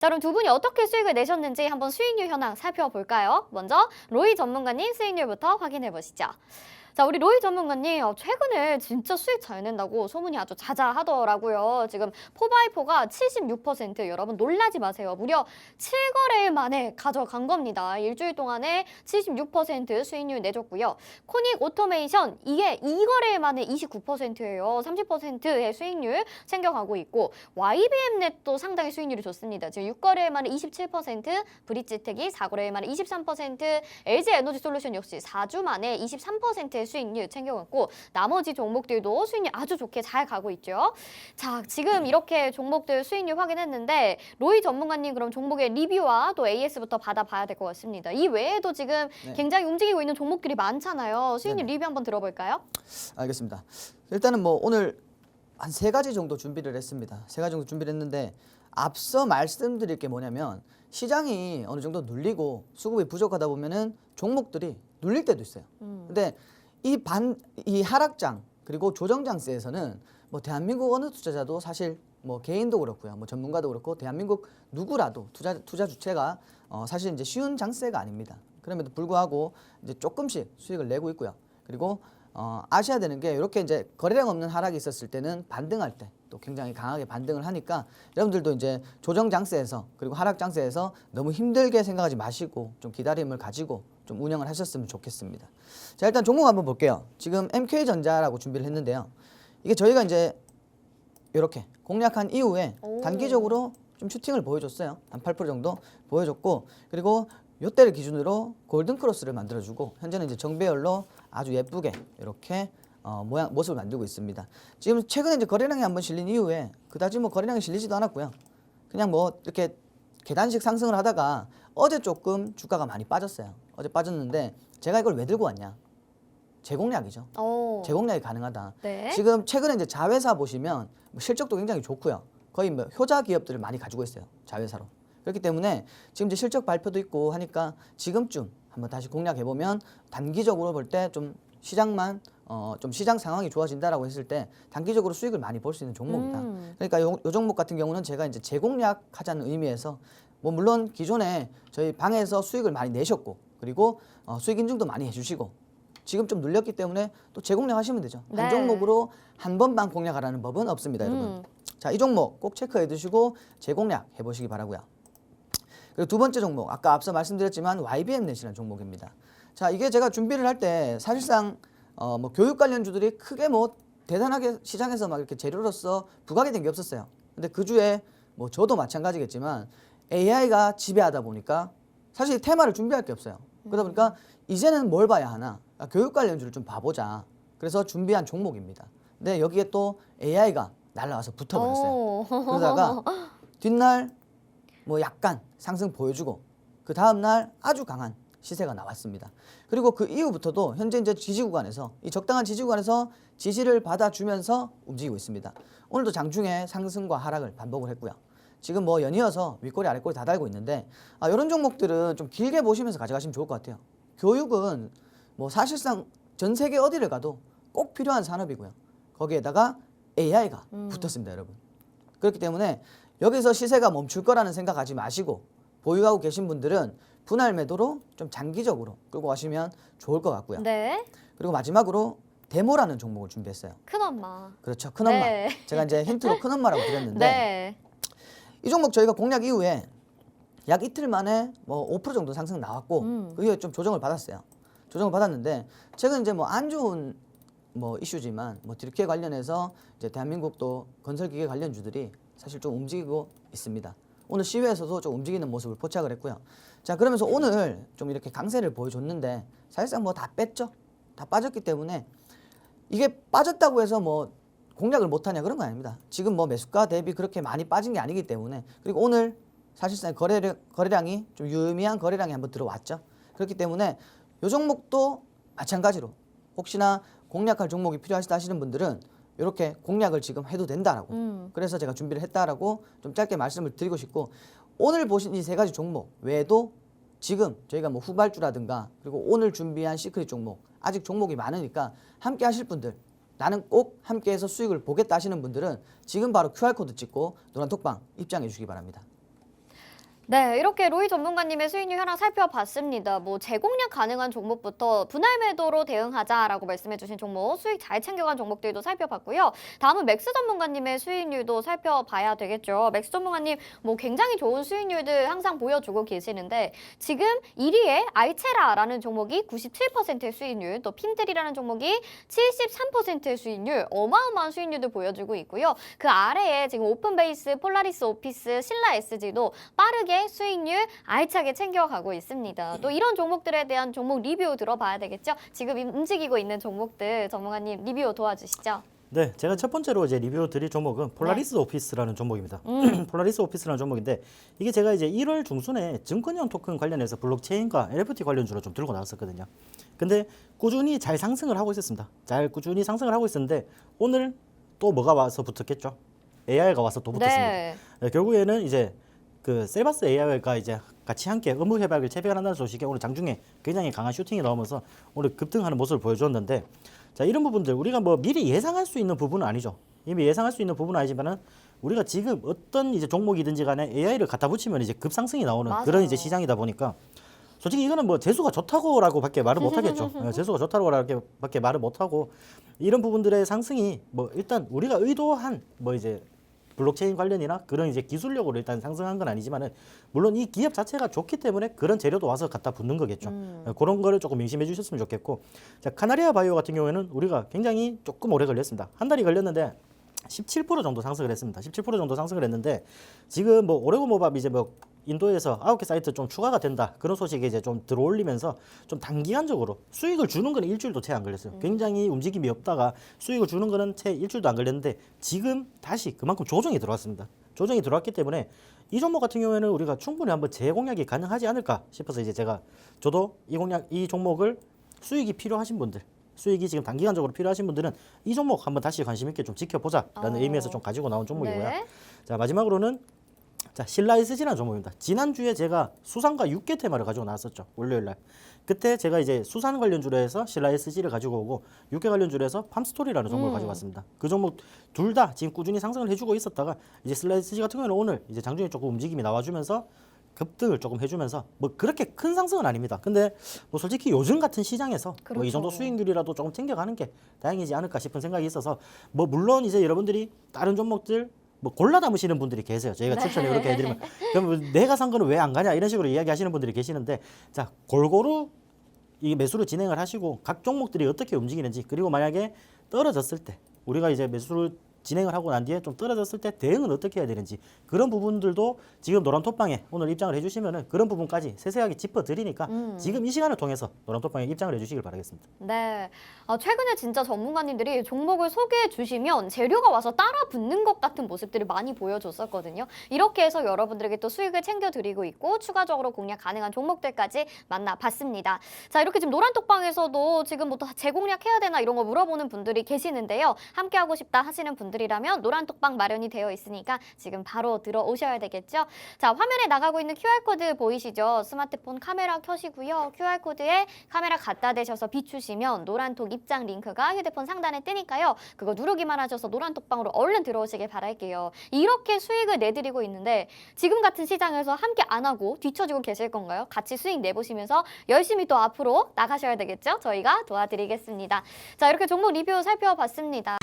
자, 그럼 두 분이 어떻게 수익을 내셨는지 한번 수익률 현황 살펴볼까요? 먼저 로이 전문가님 수익률부터 확인해 보시죠. 자, 우리 로이 전문가님 어, 최근에 진짜 수익 잘 낸다고 소문이 아주 자자하더라고요. 지금 포바이포가 76% 여러분 놀라지 마세요. 무려 7거래일 만에 가져간 겁니다. 일주일 동안에 76% 수익률 내줬고요. 코닉 오토메이션 이게 2거래일 만에 29%예요. 30%의 수익률 챙겨가고 있고 YBM 넷도 상당히 수익률이 좋습니다. 지금 6거래일 만에 27%, 브릿지텍이 4거래일 만에 23%, LG 에너지 솔루션 역시 4주 만에 23%의 수익률 챙겨갔고 나머지 종목들도 수익률 아주 좋게 잘 가고 있죠. 자, 지금 이렇게 종목들 수익률 확인했는데 로이 전문가님 그럼 종목의 리뷰와 또 AS부터 받아봐야 될 것 같습니다. 이 외에도 지금 네. 굉장히 움직이고 있는 종목들이 많잖아요. 수익률 네네. 리뷰 한번 들어볼까요? 알겠습니다. 일단은 뭐 오늘 한 세 가지 정도 준비를 했습니다. 세 가지 정도 준비를 했는데 앞서 말씀드릴 게 뭐냐면 시장이 어느 정도 눌리고 수급이 부족하다 보면은 종목들이 눌릴 때도 있어요. 음. 근데 이 반 이 하락장 그리고 조정장세에서는 뭐 대한민국 어느 투자자도 사실 뭐 개인도 그렇고요, 뭐 전문가도 그렇고 대한민국 누구라도 투자 투자 주체가 어 사실 이제 쉬운 장세가 아닙니다. 그럼에도 불구하고 이제 조금씩 수익을 내고 있고요. 그리고 어 아셔야 되는 게 이렇게 이제 거래량 없는 하락이 있었을 때는 반등할 때 또 굉장히 강하게 반등을 하니까 여러분들도 이제 조정 장세에서 그리고 하락 장세에서 너무 힘들게 생각하지 마시고 좀 기다림을 가지고 좀 운영을 하셨으면 좋겠습니다. 자 일단 종목 한번 볼게요. 지금 MK전자라고 준비를 했는데요. 이게 저희가 이제 이렇게 공략한 이후에 오. 단기적으로 좀 슈팅을 보여줬어요. 한 8% 정도 보여줬고 그리고 요때를 기준으로 골든 크로스를 만들어주고 현재는 이제 정배열로 아주 예쁘게 이렇게 어, 모양 모습을 만들고 있습니다. 지금 최근에 이제 거래량이 한번 실린 이후에 그다지 뭐 거래량이 실리지도 않았고요. 그냥 뭐 이렇게 계단식 상승을 하다가 어제 조금 주가가 많이 빠졌어요. 어제 빠졌는데 제가 이걸 왜 들고 왔냐? 제공량이죠. 오. 제공량이 가능하다. 네. 지금 최근에 이제 자회사 보시면 뭐 실적도 굉장히 좋고요. 거의 뭐 효자 기업들을 많이 가지고 있어요. 자회사로. 그렇기 때문에 지금 이제 실적 발표도 있고 하니까 지금쯤 한번 다시 공략해 보면 단기적으로 볼 때 좀 시장만 어 좀 시장 상황이 좋아진다라고 했을 때 단기적으로 수익을 많이 볼 수 있는 종목이다. 음. 그러니까 요, 요 종목 같은 경우는 제가 이제 재공략하자는 의미에서 뭐 물론 기존에 저희 방에서 수익을 많이 내셨고 그리고 어, 수익 인증도 많이 해주시고 지금 좀 눌렸기 때문에 또 재공략 하시면 되죠. 네. 한 종목으로 한 번만 공략하라는 법은 없습니다, 여러분. 음. 자, 이 종목 꼭 체크해 두시고 재공략 해보시기 바라고요. 그리고 두 번째 종목 아까 앞서 말씀드렸지만 YBM 넷이라는 종목입니다. 자, 이게 제가 준비를 할 때 사실상 어, 뭐 교육 관련주들이 크게 뭐 대단하게 시장에서 막 이렇게 재료로서 부각이 된 게 없었어요. 근데 그 주에 뭐 저도 마찬가지겠지만 AI가 지배하다 보니까 사실 테마를 준비할 게 없어요. 그러다 보니까 이제는 뭘 봐야 하나? 아, 교육 관련주를 좀 봐보자. 그래서 준비한 종목입니다. 근데 여기에 또 AI가 날라와서 붙어버렸어요. 오. 그러다가 뒷날 뭐 약간 상승 보여주고 그 다음 날 아주 강한 시세가 나왔습니다. 그리고 그 이후부터도 현재 이제 지지 구간에서 이 적당한 지지 구간에서 지지를 받아주면서 움직이고 있습니다. 오늘도 장중에 상승과 하락을 반복을 했고요. 지금 뭐 연이어서 윗꼬리 아랫꼬리 다 달고 있는데 아, 이런 종목들은 좀 길게 보시면서 가져가시면 좋을 것 같아요. 교육은 뭐 사실상 전 세계 어디를 가도 꼭 필요한 산업이고요. 거기에다가 AI가 붙었습니다, 여러분. 그렇기 때문에 여기서 시세가 멈출 거라는 생각하지 마시고 보유하고 계신 분들은 분할 매도로 좀 장기적으로 끌고 가시면 좋을 것 같고요. 네. 그리고 마지막으로 데모라는 종목을 준비했어요. 큰엄마. 그렇죠. 큰엄마. 네. 제가 이제 힌트로 큰엄마라고 드렸는데 네. 이 종목 저희가 공략 이후에 약 이틀 만에 뭐 5% 정도 상승 나왔고 음. 그 이후에 좀 조정을 받았어요. 조정을 받았는데 최근 이제 뭐 안 좋은 뭐 이슈지만 뭐 디르케 관련해서 이제 대한민국도 건설 기계 관련주들이 사실 좀 움직이고 있습니다. 오늘 시외에서도 좀 움직이는 모습을 포착을 했고요. 자 그러면서 오늘 좀 이렇게 강세를 보여줬는데 사실상 뭐 다 뺐죠. 다 빠졌기 때문에 이게 빠졌다고 해서 뭐 공략을 못하냐 그런 거 아닙니다. 지금 뭐 매수가 대비 그렇게 많이 빠진 게 아니기 때문에 그리고 오늘 사실상 거래량, 거래량이 좀 유의미한 거래량이 한번 들어왔죠. 그렇기 때문에 요 종목도 마찬가지로 혹시나 공략할 종목이 필요하시다 하시는 분들은 이렇게 공략을 지금 해도 된다라고 음. 그래서 제가 준비를 했다라고 좀 짧게 말씀을 드리고 싶고 오늘 보신 이 세 가지 종목 외에도 지금 저희가 뭐 후발주라든가 그리고 오늘 준비한 시크릿 종목 아직 종목이 많으니까 함께 하실 분들 나는 꼭 함께해서 수익을 보겠다 하시는 분들은 지금 바로 QR 코드 찍고 노란 톡방 입장해 주시기 바랍니다. 네, 이렇게 로이 전문가님의 수익률 현황 살펴봤습니다. 뭐 재공략 가능한 종목부터 분할 매도로 대응하자라고 말씀해주신 종목, 수익 잘 챙겨간 종목들도 살펴봤고요. 다음은 맥스 전문가님의 수익률도 살펴봐야 되겠죠. 맥스 전문가님 뭐 굉장히 좋은 수익률들 항상 보여주고 계시는데 지금 1위에 알체라라는 종목이 97%의 수익률, 또 핀들이라는 종목이 73%의 수익률, 어마어마한 수익률도 보여주고 있고요. 그 아래에 지금 오픈베이스, 폴라리스 오피스, 신라 SG도 빠르게 수익률 알차게 챙겨가고 있습니다. 또 이런 종목들에 대한 종목 리뷰 들어봐야 되겠죠? 지금 임- 움직이고 있는 종목들 전문가님 리뷰 도와주시죠. 네, 제가 첫 번째로 이제 리뷰 드릴 종목은 폴라리스 오피스라는 종목입니다. 음. 폴라리스 오피스라는 종목인데 이게 제가 이제 1월 중순에 증권형 토큰 관련해서 블록체인과 NFT 관련주로 좀 들고 나왔었거든요. 근데 꾸준히 잘 상승을 하고 있었습니다. 잘 꾸준히 상승을 하고 있었는데 오늘 또 뭐가 와서 붙었겠죠? AI가 와서 또 붙었습니다. 네. 네, 결국에는 이제 그 셀바스 AI가 이제 같이 함께 업무 협약을 체결한다는 소식에 오늘 장중에 굉장히 강한 슈팅이 나오면서 오늘 급등하는 모습을 보여줬는데 자 이런 부분들 우리가 뭐 미리 예상할 수 있는 부분은 아니죠. 이미 예상할 수 있는 부분은 아니지만은 우리가 지금 어떤 이제 종목이든지 간에 AI를 갖다 붙이면 이제 급상승이 나오는 맞아요. 그런 이제 시장이다 보니까 솔직히 이거는 뭐 재수가 좋다고라고밖에 말을 못 하겠죠. 예, 재수가 좋다고라고밖에 말을 못 하고 이런 부분들의 상승이 뭐 일단 우리가 의도한 뭐 이제 블록체인 관련이나 그런 이제 기술력으로 일단 상승한 건 아니지만은 물론 이 기업 자체가 좋기 때문에 그런 재료도 와서 갖다 붙는 거겠죠. 음. 예, 그런 거를 조금 명심해 주셨으면 좋겠고 자 카나리아 바이오 같은 경우에는 우리가 굉장히 조금 오래 걸렸습니다. 한 달이 걸렸는데 17% 정도 상승을 했습니다. 17% 정도 상승을 했는데 지금 뭐 오레고 모밥 이제 뭐 인도에서 아홉 개 사이트 좀 추가가 된다 그런 소식이 이제 좀 들어올리면서 좀 단기간적으로 수익을 주는 거는 일주일도 채 안 걸렸어요. 굉장히 움직임이 없다가 수익을 주는 거는 채 일주일도 안 걸렸는데 지금 다시 그만큼 조정이 들어왔습니다. 조정이 들어왔기 때문에 이 종목 같은 경우에는 우리가 충분히 한번 재공략이 가능하지 않을까 싶어서 이제 제가 저도 이 공략 이 종목을 수익이 필요하신 분들 수익이 지금 단기간적으로 필요하신 분들은 이 종목 한번 다시 관심 있게 좀 지켜보자라는 어. 의미에서 좀 가지고 나온 종목이고요. 네. 자 마지막으로는 자 신라 SG라는 종목입니다. 지난주에 제가 수산과 육계 테마를 가지고 나왔었죠. 월요일 날. 그때 제가 이제 수산 관련 주로 해서 신라 SG를 가지고 오고 육계 관련 주로 해서 팜스토리라는 종목을 음. 가지고 왔습니다. 그 종목 둘 다 지금 꾸준히 상승을 해주고 있었다가 이제 SG 같은 경우는 오늘 이제 장중에 조금 움직임이 나와주면서 급등을 조금 해주면서 뭐 그렇게 큰 상승은 아닙니다. 근데 뭐 솔직히 요즘 같은 시장에서 뭐이 정도 그렇죠. 수익률이라도 조금 챙겨가는 게 다행이지 않을까 싶은 생각이 있어서 뭐 물론 이제 여러분들이 다른 종목들 뭐 골라 담으시는 분들이 계세요. 저희가 네. 추천을 이렇게 해드리면 그럼 뭐 내가 산 거는 왜 안 가냐 이런 식으로 이야기하시는 분들이 계시는데 자 골고루 이 매수를 진행을 하시고 각 종목들이 어떻게 움직이는지 그리고 만약에 떨어졌을 때 우리가 이제 매수를 진행을 하고 난 뒤에 좀 떨어졌을 때 대응은 어떻게 해야 되는지 그런 부분들도 지금 노란 톡방에 오늘 입장을 해주시면은 그런 부분까지 세세하게 짚어드리니까 음. 지금 이 시간을 통해서 노란 톡방에 입장을 해주시길 바라겠습니다. 네. 아, 최근에 진짜 전문가님들이 종목을 소개해 주시면 재료가 와서 따라 붙는 것 같은 모습들을 많이 보여줬었거든요. 이렇게 해서 여러분들에게 또 수익을 챙겨드리고 있고 추가적으로 공략 가능한 종목들까지 만나봤습니다. 자, 이렇게 지금 노란톡방에서도 지금부터 재공략해야 되나 이런 거 물어보는 분들이 계시는데요. 함께하고 싶다 하시는 분들이라면 노란 톡방 마련이 되어 있으니까 지금 바로 들어오셔야 되겠죠. 자, 화면에 나가고 있는 QR코드 보이시죠? 스마트폰 카메라 켜시고요. QR코드에 카메라 갖다 대셔서 비추시면 노란 톡 입장 링크가 휴대폰 상단에 뜨니까요. 그거 누르기만 하셔서 노란 톡방으로 얼른 들어오시길 바랄게요. 이렇게 수익을 내드리고 있는데 지금 같은 시장에서 함께 안 하고 뒤처지고 계실 건가요? 같이 수익 내보시면서 열심히 또 앞으로 나가셔야 되겠죠? 저희가 도와드리겠습니다. 자, 이렇게 종목 리뷰 살펴봤습니다.